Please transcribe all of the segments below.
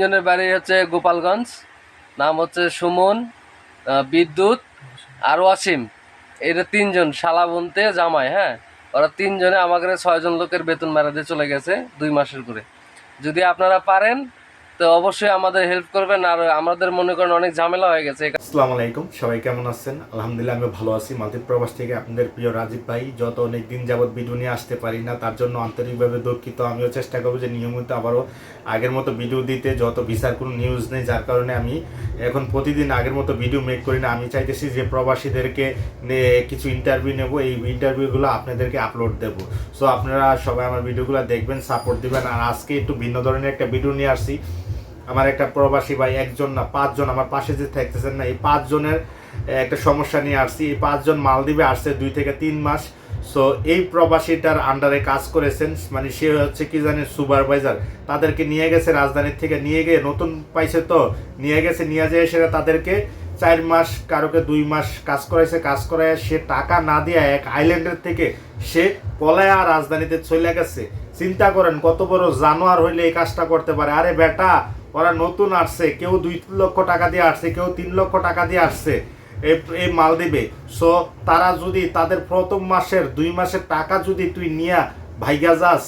তিনজনের বাড়ি হচ্ছে গোপালগঞ্জ, নাম হচ্ছে সুমন বিদ্যুৎ আর ওয়াসিম। এরা তিনজন, শালা, বনতে, জামাই হ্যাঁ? ওরা তিনজনে আমাকে ছয়জন লোকের বেতন মারা দিয়ে চলে গেছে দুই মাসের করে। যদি আপনারা পারেন তো অবশ্যই আমাদের হেল্প করবেন আর আমাদের মনে করেন অনেক ঝামেলা হয়ে গেছে। আসসালামু আলাইকুম, সবাই কেমন আছেন? আলহামদুলিল্লাহ আমি ভালো আছি। মালদ্বীপ প্রবাস থেকে আপনাদের প্রিয় রাজীব ভাই, যত অনেক দিন যাবত ভিডিও নিয়ে আসতে পারি না, তার জন্য আন্তরিকভাবে দুঃখিত। আমিও চেষ্টা করব যে নিয়মিত আবারও আগের মতো ভিডিও দিতে, যত বিচার কোনো নিউজ নেই, যার কারণে আমি এখন প্রতিদিন আগের মতো ভিডিও মেক করি না। আমি চাইতেছি যে প্রবাসীদেরকে কিছু ইন্টারভিউ নেব। এই ইন্টারভিউগুলো আপনাদেরকে আপলোড দেব। সো আপনারা সবাই আমার ভিডিওগুলো দেখবেন সাপোর্ট দিবেন। আর আজকে একটু ভিন্ন ধরনের একটা ভিডিও নিয়ে আসছি। আমার একটা প্রবাসী ভাই, একজন না, পাঁচজন আমার পাশে যে থাকতেছেন না, এই পাঁচজনের একটা সমস্যা নিয়ে আসছি। এই পাঁচজন মালদ্বীপে আসছে দুই থেকে তিন মাস। সো এই প্রবাসীটার আন্ডারে কাজ করেছেন মানে সে হচ্ছে কি জানে সুপারভাইজার তাদেরকে নিয়ে গেছে রাজধানীর থেকে, নিয়ে গিয়ে নতুন পাইছে তো, নিয়ে গেছে, নিয়ে যেয়ে সেটা তাদেরকে চার মাস, কারোকে দুই মাস কাজ করাইছে, কাজ করায় সে টাকা না দিয়ে এক আইল্যান্ডের থেকে সে পলায়া রাজধানীতে চলে গেছে। চিন্তা করেন, কত বড় জানোয়ার হইলে এই কাজটা করতে পারে। আরে বেটা ওরা নতুন আসছে, কেউ দুই লক্ষ টাকা দিয়ে আসছে, কেউ তিন লক্ষ টাকা দিয়ে আসছে, এই মালদ্বীপে সো তারা যদি তাদের প্রথম মাসের, দুই মাসের টাকা যদি তুই নিয়া ভাইগা যাস,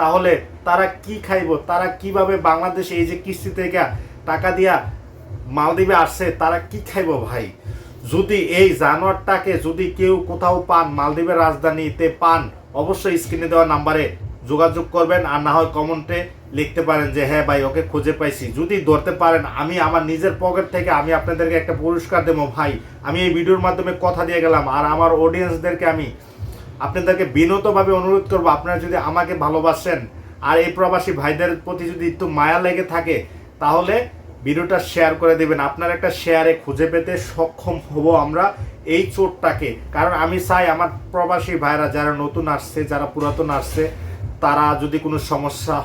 তাহলে তারা কি খাইব? তারা কীভাবে বাংলাদেশে এই যে কিস্তি থেকে টাকা দিয়া মালদ্বীপে আসছে, তারা কি খাইব ভাই? যদি এই জানোয়ারটাকে যদি কেউ কোথাও পান, মালদ্বীপের রাজধানীতে পান, অবশ্যই স্ক্রিনে দেওয়া নাম্বারে যোগাযোগ করবেন আর না হয় কমেন্টে লিখতে পারেন যে হ্যাঁ ভাই, ওকে খুঁজে পাইছি। যদি ধরতে পারেন, আমি আমার নিজের পকেট থেকে আমি আপনাদেরকে একটা পুরস্কার দেবো, ভাই। আমি এই ভিডিওর মাধ্যমে কথা দিয়ে গেলাম। আর আমার অডিয়েন্সদেরকে আমি আপনাদেরকে বিনতভাবে অনুরোধ করব, আপনারা যদি আমাকে ভালোবাসেন আর এই প্রবাসী ভাইদের প্রতি যদি একটু মায়া লেগে থাকে, তাহলে ভিডিওটা শেয়ার করে দেবেন। আপনার একটা শেয়ারে খুঁজে পেতে সক্ষম হব আমরা এই চোটটাকে কারণ আমি চাই আমার প্রবাসী ভাইরা যারা নতুন আসছে, যারা পুরাতন আসছে তারা যদি কোনো সমস্যা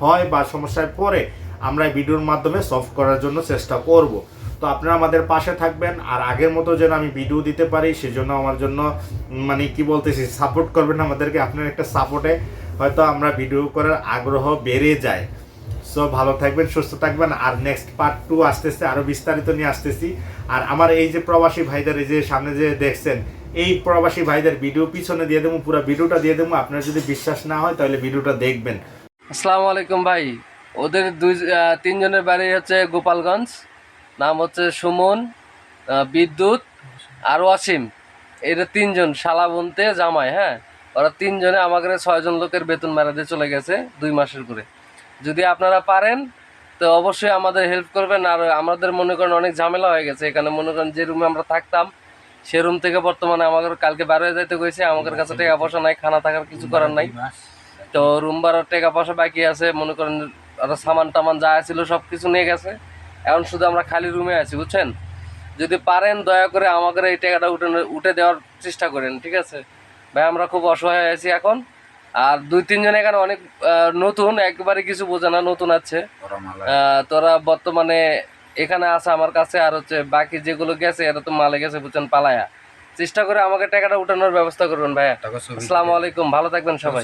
হয় বা সমস্যায় পড়ে, আমরা ভিডিওর মাধ্যমে সলভ করার জন্য চেষ্টা করব। তো আপনারা আমাদের পাশে থাকবেন, আর আগের মতো যেন আমি ভিডিও দিতে পারি, সেজন্য আমার জন্য মানে কি বলতেছি সাপোর্ট করবেন আমাদেরকে। আপনার একটা সাপোর্টে হয়তো আমরা ভিডিও করার আগ্রহ বেড়ে যায়। সো ভালো থাকবেন, সুস্থ থাকবেন। আর নেক্সট পার্ট টু আসতেছে, আরও বিস্তারিত নিয়ে আসতেছি। আর আমার এই যে প্রবাসী ভাইদের এই যে সামনে যে দেখছেন, এই প্রবাসী ভাইদের ভিডিও পিছনে দিয়ে দেবো, পুরো ভিডিওটা দিয়ে দেবো। আপনার যদি বিশ্বাস না হয়, তাহলে ভিডিওটা দেখবেন। আসসালামু আলাইকুম ভাই। ওদের দুই তিনজনের বাড়ি হচ্ছে গোপালগঞ্জ। নাম হচ্ছে সুমন বিদ্যুৎ আর ওয়াসিম। এরা তিনজন, শালা বনতে জামাই হ্যাঁ? ওরা তিনজনে আমাকে ছয়জন লোকের বেতন মেরা দিয়ে চলে গেছে দুই মাসের করে। যদি আপনারা পারেন, তো অবশ্যই আমাদের হেল্প করবেন। আর আমাদের মনে করেন অনেক ঝামেলা হয়ে গেছে। এখানে মনে করেন যে রুমে আমরা থাকতাম, সে রুম থেকে বর্তমানে আমাদের কালকে বার হয়ে যাইতে গেছে আমাদের কাছে টাকা পয়সা নাই, খানা থাকার কিছু করার নাই। তো রুম ভাড়ার টাকা পয়সা বাকি আছে। মনে করেন আরও সামান টামান যা ছিল সব কিছু নিয়ে গেছে। এখন শুধু আমরা খালি রুমে আছি, বুঝছেন? যদি পারেন, দয়া করে আমাদের এই টাকাটা উঠে উঠে দেওয়ার চেষ্টা করেন, ঠিক আছে? ভাই, আমরা খুব অসহায় হয়ে আছি এখন। আর দুই তিনজন এখানে অনেক নতুন একবারে কিছু বোঝে না নতুন আছে। আহ, তোরা বর্তমানে এখানে আছে আমার কাছে আর হচ্ছে বাকি যেগুলো গেছে এরা তো মালে গেছে বুঝছেন পালায়া। চেষ্টা করে আমাকে টাকাটা উঠানোর ব্যবস্থা করবেন ভাইয়া। আসসালামু আলাইকুম ভালো থাকবেন সবাই।